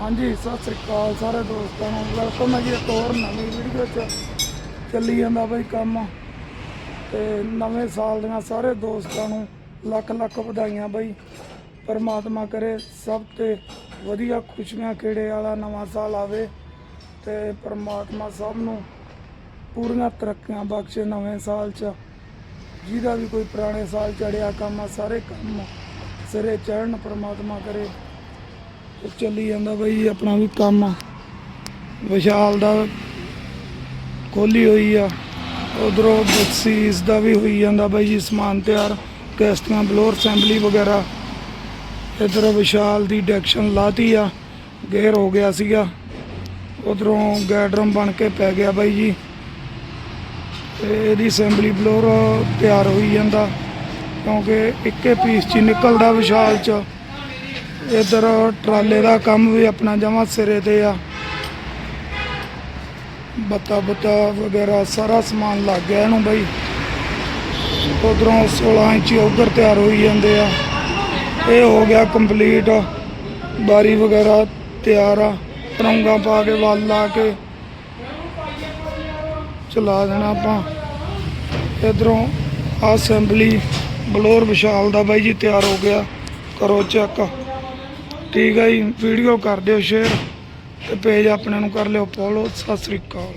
ਹਾਂਜੀ, ਸਤਿ ਸ੍ਰੀ ਅਕਾਲ ਸਾਰੇ ਦੋਸਤਾਂ ਨੂੰ। ਵੈਲਕਮ ਹੈ ਜੀ ਇੱਕ ਹੋਰ ਨਵੀਂ ਵੀਡੀਓ 'ਚ। ਚੱਲੀ ਜਾਂਦਾ ਬਈ ਕੰਮ। ਤੇ ਨਵੇਂ ਸਾਲ ਦੀਆਂ ਸਾਰੇ ਦੋਸਤਾਂ ਨੂੰ ਲੱਖ ਲੱਖ ਵਧਾਈਆਂ ਬਈ। ਪਰਮਾਤਮਾ ਕਰੇ ਸਭ ਤੇ ਵਧੀਆ ਖੁਸ਼ੀਆਂ ਖੇੜੇ ਵਾਲਾ ਨਵਾਂ ਸਾਲ ਆਵੇ ਤੇ ਪਰਮਾਤਮਾ ਸਭ ਨੂੰ ਪੂਰੀਆਂ ਤਰੱਕੀਆਂ ਬਖਸ਼ੇ ਨਵੇਂ ਸਾਲ 'ਚ। ਜਿਹਦਾ ਵੀ ਕੋਈ ਪੁਰਾਣੇ ਸਾਲ ਚੜਿਆ ਕੰਮ ਆ, ਸਾਰੇ ਕੰਮ ਸਿਰੇ ਚੜ੍ਹਨ ਪਰਮਾਤਮਾ ਕਰੇ। ਚੱਲੀ ਜਾਂਦਾ ਬਈ, ਆਪਣਾ ਵੀ ਕੰਮ ਵਿਸ਼ਾਲ ਦਾ ਖੋਲੀ ਹੋਈ ਆ। ਉਧਰੋਂ ਬਕਸੀਸ ਦਾ ਵੀ ਹੋਈ ਜਾਂਦਾ ਬਾਈ, ਜੀ ਸਮਾਨ ਤਿਆਰ। ਕੈਸਟੀਆਂ, ਬਲੋਰ ਅਸੈਂਬਲੀ ਵਗੈਰਾ। ਇਧਰ ਵਿਸ਼ਾਲ ਦੀ ਡੈਕਸ਼ਨ ਲਾਤੀ ਆ। ਗੇਅਰ ਹੋ ਗਿਆ ਸੀਗਾ। ਉਧਰੋਂ ਗੈਡਰਮ ਬਣ ਕੇ ਪੈ ਗਿਆ ਬਾਈ, ਜੀ। ਤੇ ਇਹਦੀ ਅਸੈਂਬਲੀ ਬਲੋਰ ਤਿਆਰ ਹੋਈ ਜਾਂਦਾ। ਕਿਉਂਕਿ ਇੱਕੇ ਪੀਸ ਚ ਹੀ ਨਿਕਲਦਾ ਵਿਸ਼ਾਲ ਚ। ਇਧਰ ਟਰਾਲੇ ਦਾ ਕੰਮ ਵੀ ਆਪਣਾ ਜਮਾ ਸਿਰੇ ਤੇ ਆ। ਬੱਤਾ ਬੱਤਾ ਵਗੈਰਾ ਸਾਰਾ ਸਮਾਨ ਲੱਗ ਗਿਆ ਇਹਨੂੰ ਬਈ। ਉਧਰੋਂ 16 ਇੰਚੀ ਉਧਰ ਤਿਆਰ ਹੋਈ ਜਾਂਦੇ ਆ। ਇਹ ਹੋ ਗਿਆ ਕੰਪਲੀਟ ਬਾਰੀ ਵਗੈਰਾ ਤਿਆਰ ਆ। ਤਰੰਗਾ ਪਾ ਕੇ ਵੱਲ ਲਾ ਕੇ ਚਲਾ ਦੇਣਾ ਆਪਾਂ। ਇਧਰੋਂ ਅਸੈਂਬਲੀ ਬਲੋਰ ਵਿਸ਼ਾਲ ਦਾ ਬਾਈ ਜੀ ਤਿਆਰ ਹੋ ਗਿਆ। ਕਰੋ ਚੈੱਕ ਠੀਕ ਹੈ ਜੀ ਵੀਡੀਓ ਕਰ ਦਿਓ ਸ਼ੇਅਰ ਤੇ ਪੇਜ ਆਪਣੇ ਨੂੰ ਕਰ ਲਿਓ ਫੋਲੋ ਸਤਿ ਸ੍ਰੀ ਅਕਾਲ।